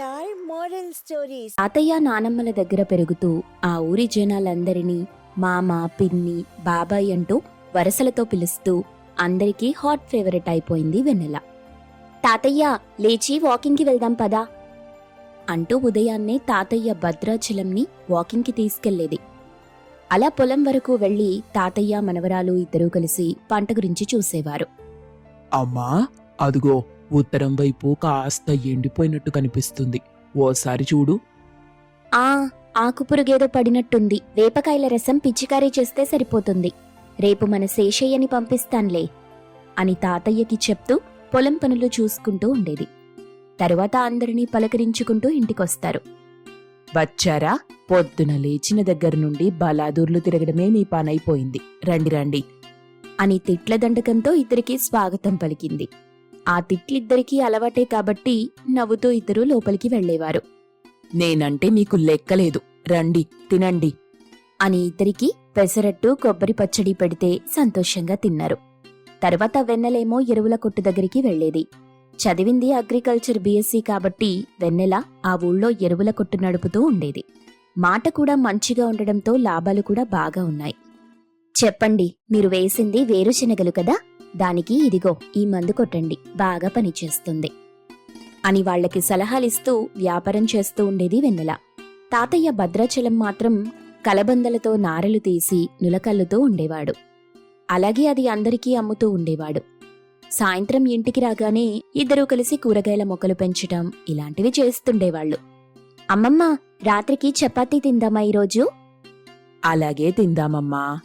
Are moral stories తాతయ్య నానమ్మల దగ్గర పెరుగుతూ ఆ ఊరి జనాలందరినీ మామ పిన్ని బాబాయ్ అంటూ వరసలతో పిలుస్తూ అందరికీ హాట్ ఫేవరెట్ అయిపోయింది వెన్నెల. తాతయ్య లేచి వాకింగ్కి వెళ్దాం పదా అంటూ ఉదయాన్నే తాతయ్య భద్రాచలంని వాకింగ్కి తీసుకెళ్ళేది అలా పొలం వరకు వెళ్ళి తాతయ్య మనవరాలు ఇద్దరూ కలిసి పంట గురించి చూసేవారు. అమ్మా అదిగో ఉత్తరం వైపు కాస్త ఎండిపోయినట్టు కనిపిస్తుంది. ఓసారి చూడు. ఆ ఆకుపురుగేదో పడినట్టుంది. వేపకాయల రసం పిచ్చికారీ చేస్తే సరిపోతుంది. రేపు మన శేషయ్యని పంపిస్తాన్లే అని తాతయ్యకి చెప్తూ పొలం పనులు చూసుకుంటూ ఉండేది. తరువాత అందరినీ పలకరించుకుంటూ ఇంటికొస్తారు. వచ్చారా? పొద్దున లేచిన దగ్గర నుండి బలాదూర్లు తిరగడమే మీ పనైపోయింది. రండి రండి అని తిట్ల దండకంతో ఇద్దరికి స్వాగతం పలికింది. ఆ తిట్లిద్దరికీ అలవాటే కాబట్టి నవ్వుతూ ఇద్దరూ లోపలికి వెళ్ళేవారు నేనంటే మీకు లెక్కలేదు. రండి తినండి. అని ఇద్దరికి పెసరట్టు కొబ్బరి పచ్చడి పెడితే సంతోషంగా తిన్నారు. తర్వాత వెన్నెలేమో ఎరువుల కొట్టు దగ్గరికి వెళ్ళేది చదివింది అగ్రికల్చర్ బీఎస్సీ కాబట్టి వెన్నెల ఆ ఊళ్ళో ఎరువుల కొట్టు నడుపుతూ ఉండేది. మాట కూడా మంచిగా ఉండడంతో లాభాలు కూడా బాగా ఉన్నాయి. చెప్పండి మీరు వేసింది వేరుశనగలు కదా? దానికి ఇదిగో ఈ మందు కొట్టండి బాగా పనిచేస్తుంది అని వాళ్ళకి సలహాలిస్తూ వ్యాపారం చేస్తూ ఉండేది వెన్నెల. తాతయ్య భద్రాచలం మాత్రం కలబందలతో నారలు తీసి నులకల్లుతూ ఉండేవాడు. అలాగే అది అందరికీ అమ్ముతూ ఉండేవాడు. సాయంత్రం ఇంటికి రాగానే ఇద్దరూ కలిసి కూరగాయల మొక్కలు పెంచటం ఇలాంటివి చేస్తుండేవాళ్ళు అమ్మమ్మ రాత్రికి చపాతీ తిందామా ఈరోజు? అలాగే తిందామమ్మా.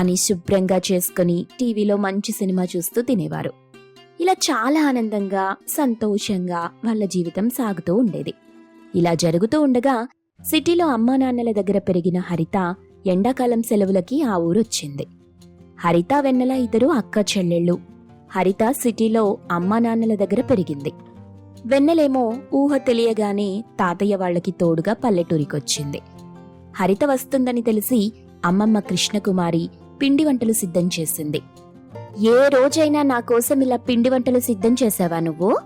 అని శుభ్రంగా చేసుకుని టీవీలో మంచి సినిమా చూస్తూ తినేవారు. ఇలా చాలా ఆనందంగా సంతోషంగా వాళ్ళ జీవితం సాగుతూ ఉండేది. ఇలా జరుగుతూ ఉండగా సిటీలో అమ్మా నాన్నల దగ్గర పెరిగిన హరిత ఎండాకాలం సెలవులకి ఆ ఊరొచ్చింది. హరిత వెన్నెల ఇద్దరు అక్క చెల్లెళ్ళు. హరిత సిటీలో అమ్మా నాన్నల దగ్గర పెరిగింది. వెన్నెలేమో ఊహ తెలియగానే తాతయ్య వాళ్ళకి తోడుగా పల్లెటూరికొచ్చింది. హరిత వస్తుందని తెలిసి అమ్మమ్మ కృష్ణకుమారి పిండి వంటలు సిద్ధం చేసింది. ఏ రోజైనా నా కోసం ఇలా పిండి వంటలు సిద్ధం చేసావా నువ్వు?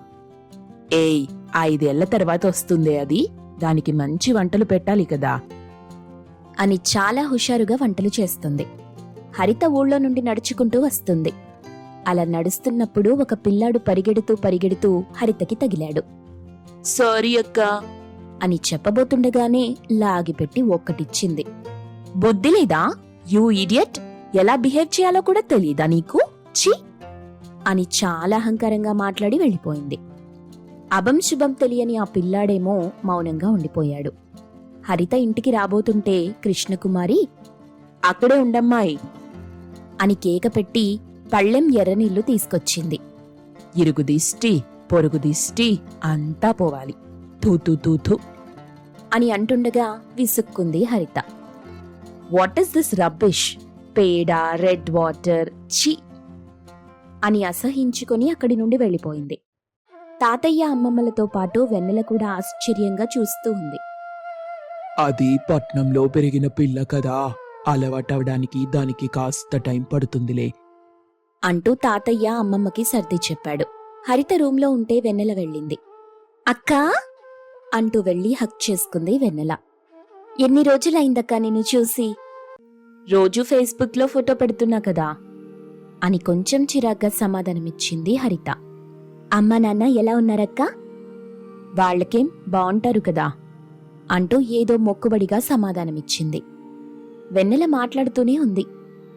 ఏయ్ ఐదేళ్ళ తర్వాత వస్తుందే అది. దానికి మంచి వంటలు పెట్టాలి కదా. అని చాలా హుషారుగా వంటలు చేస్తుంది. హరిత ఊళ్ళో నుండి నడుచుకుంటూ వస్తుంది. అలా నడుస్తున్నప్పుడు ఒక పిల్లాడు పరిగెడుతూ పరిగెడుతూ హరితకి తగిలాడు. సారీ అక్క. అని చెప్పబోతుండగానే లాగిపెట్టి ఒక్కటిచ్చింది. బుద్ధి లేదా? You idiot. ఎలా బిహేవ్ చేయాలో కూడా తెలియదా నీకు? ఛీ! అని చాలా అహంకారంగా మాట్లాడి వెళ్ళిపోయింది. అభం శుభం తెలియని ఆ పిల్లాడేమో మౌనంగా ఉండిపోయాడు. హరిత ఇంటికి రాబోతుంటే కృష్ణకుమారి అక్కడే ఉండమ్మాయి అని కేక పెట్టి పళ్ళెం ఎర్రనీళ్ళు తీసుకొచ్చింది. ఇరుగు దిష్టి పొరుగు దిష్టి అంతా పోవాలి. తూతు తూతు అని అంటుండగా విసుక్కుంది Haritha. What is this rubbish? పేడ రెడ్ వాటర్ ఛీ అని అసహించుకొని అక్కడి నుండి వెళ్ళిపోయింది. తాతయ్య అమ్మమ్మలతో పాటు వెన్నెల కూడా ఆశ్చర్యంగా చూస్తూ ఉంది. అది పట్నంలో పెరిగిన పిల్ల కదా అలవాటవడానికి దానికి కాస్త టైం పడుతుందిలే. అంటూ తాతయ్య అమ్మమ్మకి సర్ది చెప్పాడు. హరిత రూంలో ఉంటే వెన్నెల వెళ్ళింది. అక్కా అంటూ వెళ్ళి హక్ చేసుకుంది వెన్నెల. ఎన్ని రోజులైందక్కా నిన్ను చూసి? రోజు ఫేస్బుక్లో ఫోటో పెడుతున్నా కదా? అని కొంచెం చిరాగ్గా సమాధానమిచ్చింది హరిత. అమ్మా నాన్న ఎలా ఉన్నారక్క? వాళ్ళకేం బావుంటారు కదా? అంటూ ఏదో మొక్కుబడిగా సమాధానమిచ్చింది. వెన్నెల మాట్లాడుతూనే ఉంది.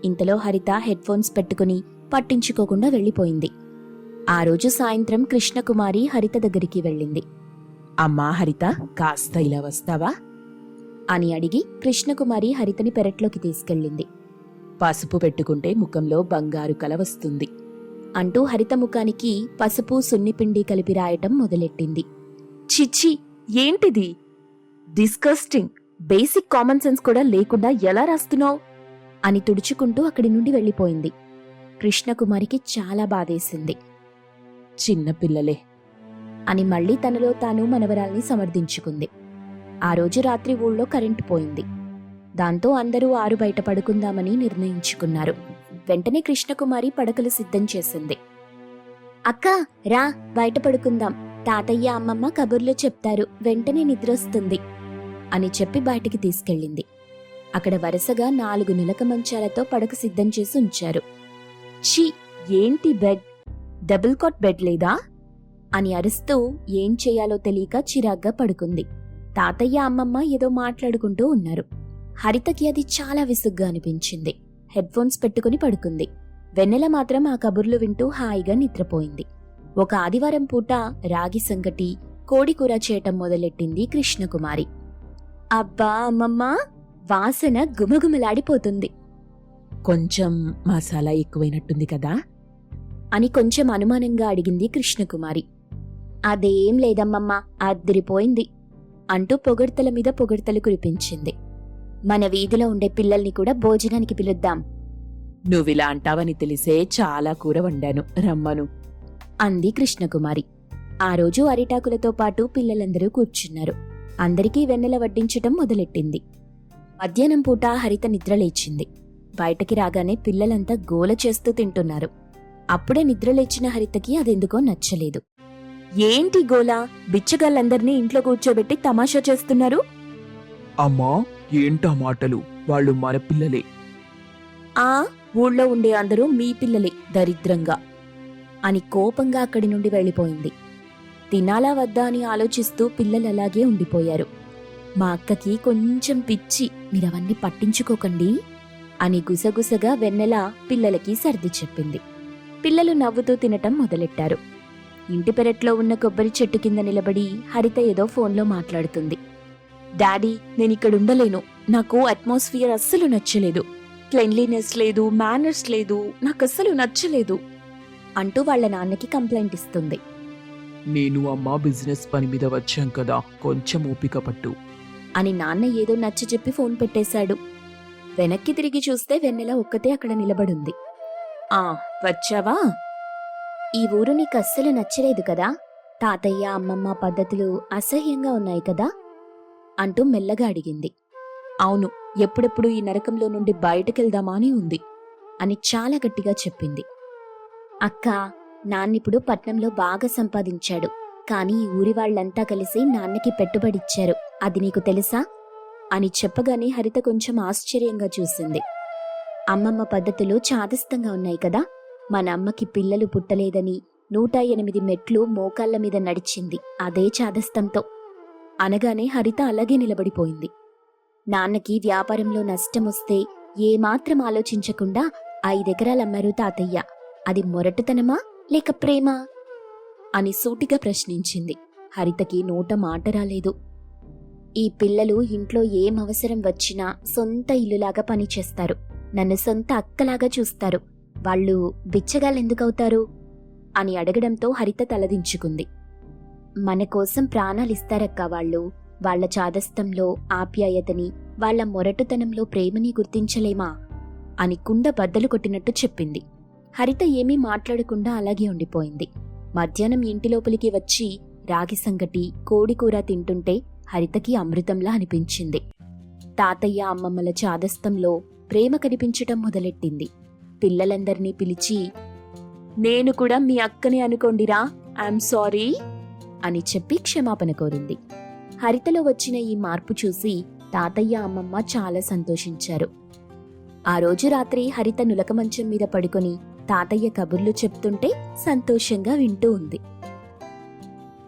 ఇంతలో హరిత హెడ్ ఫోన్స్ పెట్టుకుని పట్టించుకోకుండా వెళ్ళిపోయింది. ఆ రోజు సాయంత్రం కృష్ణకుమారి హరిత దగ్గరికి వెళ్ళింది. అమ్మా హరిత కాస్త ఇలా వస్తావా? అని అడిగి కృష్ణకుమారి హరితని పెరట్లోకి తీసుకెళ్ళింది. పసుపు పెట్టుకుంటే ముఖంలో బంగారు కల వస్తుంది. అంటూ హరిత ముఖానికి పసుపు సున్నిపిండి కలిపి రాయటం మొదలెట్టింది. చిచ్చి ఏంటిది? డిస్కస్టింగ్. బేసిక్ కామన్ సెన్స్ కూడా లేకుండా ఎలా రాస్తున్నావు? అని తుడుచుకుంటూ అక్కడి నుండి వెళ్ళిపోయింది. కృష్ణకుమారికి చాలా బాధేసింది. చిన్నపిల్లలే అని మళ్ళీ తనలో తాను మనవరాల్ని సమర్థించుకుంది. ఆ రోజు రాత్రి ఊళ్ళో కరెంటు పోయింది. దాంతో అందరూ ఆరు బయట పడుకుందామని నిర్ణయించుకున్నారు. వెంటనే కృష్ణకుమారి పడకలు సిద్ధం చేసింది. అక్క రా బయట పడుకుందాం. తాతయ్య అమ్మమ్మ కబుర్లు చెప్తారు. వెంటనే నిద్రొస్తుంది అని చెప్పి బయటికి తీసుకెళ్ళింది. అక్కడ వరుసగా నాలుగు నులక మంచాలతో పడక సిద్ధం చేసి ఉంచారు. ఛీ ఏంటి బెడ్? డబుల్ కాట్ బెడ్ లేదా? అని అరుస్తూ ఏం చేయాలో తెలియక చిరాగ్గా పడుకుంది. తాతయ్య అమ్మమ్మ ఏదో మాట్లాడుకుంటూ ఉన్నారు. హరితకి అది చాలా విసుగ్గా అనిపించింది. హెడ్ ఫోన్స్ పెట్టుకుని పడుకుంది. వెన్నెల మాత్రం ఆ కబుర్లు వింటూ హాయిగా నిద్రపోయింది. ఒక ఆదివారం పూట రాగి సంగటి కోడికూర చేయటం మొదలెట్టింది కృష్ణకుమారి. అబ్బా అమ్మమ్మ! వాసన గుమగుమలాడిపోతుంది. కొంచెం మసాలా ఎక్కువైనట్టుంది కదా? అని కొంచెం అనుమానంగా అడిగింది కృష్ణకుమారి. అదేం లేదమ్మమ్మ అద్దిరిపోయింది. అంటూ పొగడ్తల మీద పొగడ్తలు కురిపించింది. మన వీధిలో ఉండే పిల్లల్ని కూడా భోజనానికి పిలుద్దాం. నువ్విలా అంటావని తెలిసే చాలా కూర వండాను రమ్మను. అంది కృష్ణకుమారి. ఆ రోజు అరిటాకులతో పాటు పిల్లలందరూ కూర్చున్నారు. అందరికీ వెన్నెల వడ్డించటం మొదలెట్టింది. మధ్యాహ్నం పూట హరిత నిద్రలేచింది బయటకి రాగానే పిల్లలంతా గోల చేస్తూ తింటున్నారు. అప్పుడే నిద్రలేచిన హరితకి అదెందుకో నచ్చలేదు. ఏంటి గోల? బిచ్చగాళ్ళందర్నీ ఇంట్లో కూర్చోబెట్టి తమాషా చేస్తున్నారు? అమ్మా ఏంటా మాటలు? వాళ్ళు మన పిల్లలే. ఆ ఊళ్ళో ఉండే అందరూ మీ పిల్లలే దరిద్రంగా. అని కోపంగా అక్కడి నుండి వెళ్ళిపోయింది. తినాలా వద్దా అని ఆలోచిస్తూ పిల్లలు అలాగే ఉండిపోయారు. మా అక్కకి కొంచెం పిచ్చి మీరవన్నీ పట్టించుకోకండి అని గుసగుసగా వెన్నెల పిల్లలకి సర్ది చెప్పింది. పిల్లలు నవ్వుతూ తినటం మొదలెట్టారు. ఇంటి పెరట్లో ఉన్న కొబ్బరి చెట్టు కింద నిలబడి హరిత ఏదో ఫోన్లో మాట్లాడుతుంది. డాడీ నేనిక్కడుండలేను. నాకు అట్మాస్ఫియర్ అస్సలు నచ్చలేదు. క్లెన్లీనెస్ లేదు మేనర్స్ లేదు నాకు అస్సలు నచ్చలేదు అంటూ వాళ్ళ నాన్నకి కంప్లైంట్ ఇస్తుంది. నేను అమ్మా బిజినెస్ పని మీద వచ్చాం కదా కొంచెం ఓపిక పట్టు అని నాన్న ఏదో నచ్చ చెప్పి ఫోన్ పెట్టేశాడు. వెనక్కి తిరిగి చూస్తే వెన్నెల ఒక్కతే అక్కడ నిలబడుంది. ఆ వచ్చావా? ఈ ఊరు నీకు అస్సలు నచ్చలేదు కదా? తాతయ్య అమ్మమ్మ పద్ధతులు అసహ్యంగా ఉన్నాయి కదా? అంటూ మెల్లగా అడిగింది. అవును ఎప్పుడెప్పుడు ఈ నరకంలో నుండి బయటకెళ్దామా అని ఉంది అని చాలా గట్టిగా చెప్పింది. అక్క నాన్నిప్పుడు పట్నంలో బాగా సంపాదించాడు. కానీ ఈ ఊరి వాళ్ళంతా కలిసి నాన్నకి పెట్టుబడిచ్చారు అది నీకు తెలుసా? అని చెప్పగానే హరిత కొంచెం ఆశ్చర్యంగా చూసింది. అమ్మమ్మ పద్ధతులు చాదస్తంగా ఉన్నాయి కదా? మన అమ్మకి పిల్లలు పుట్టలేదని నూట ఎనిమిది మెట్లు మోకాళ్ళ మీద నడిచింది అదే చాదస్తంతో. అనగానే హరిత అలాగే నిలబడిపోయింది. నాన్నకి వ్యాపారంలో నష్టమొస్తే ఏమాత్రం ఆలోచించకుండా ఐదెకరాలమ్మారు తాతయ్య అది మొరటుతనమా లేక ప్రేమ? అని సూటిగా ప్రశ్నించింది. హరితకి నోట మాట రాలేదు. ఈ పిల్లలు ఇంట్లో ఏం అవసరం వచ్చినా సొంత ఇల్లులాగా పనిచేస్తారు. నన్ను సొంత అక్కలాగా చూస్తారు. వాళ్ళు బిచ్చగాళ్ళెందుకవుతారు? అని అడగడంతో హరిత తలదించుకుంది. మన కోసం ప్రాణాలిస్తారక్క వాళ్ళు. వాళ్ళ చాదస్తంలో ఆప్యాయతని వాళ్ళ మొరటుతనంలో ప్రేమని గుర్తించలేమా? అని కుండ బద్దలు కొట్టినట్టు చెప్పింది. హరిత ఏమీ మాట్లాడకుండా అలాగే ఉండిపోయింది. మధ్యాహ్నం ఇంటి లోపలికి వచ్చి రాగి సంగటి కోడికూర తింటుంటే హరితకి అమృతంలా అనిపించింది. తాతయ్య అమ్మమ్మల చాదస్తంలో ప్రేమ కనిపించటం మొదలెట్టింది. పిల్లలందరినీ పిలిచి నేను కూడా మీ అక్కనే అనుకోండిరా ఐఎమ్ సారీ అని చెప్పి క్షమాపణ కోరింది. హరితలో వచ్చిన ఈ మార్పు చూసి తాతయ్య అమ్మమ్మ చాలా సంతోషించారు. ఆ రోజు రాత్రి హరిత నులక మంచం మీద పడుకొని తాతయ్య కబుర్లు చెప్తుంటే సంతోషంగా వింటూ ఉంది.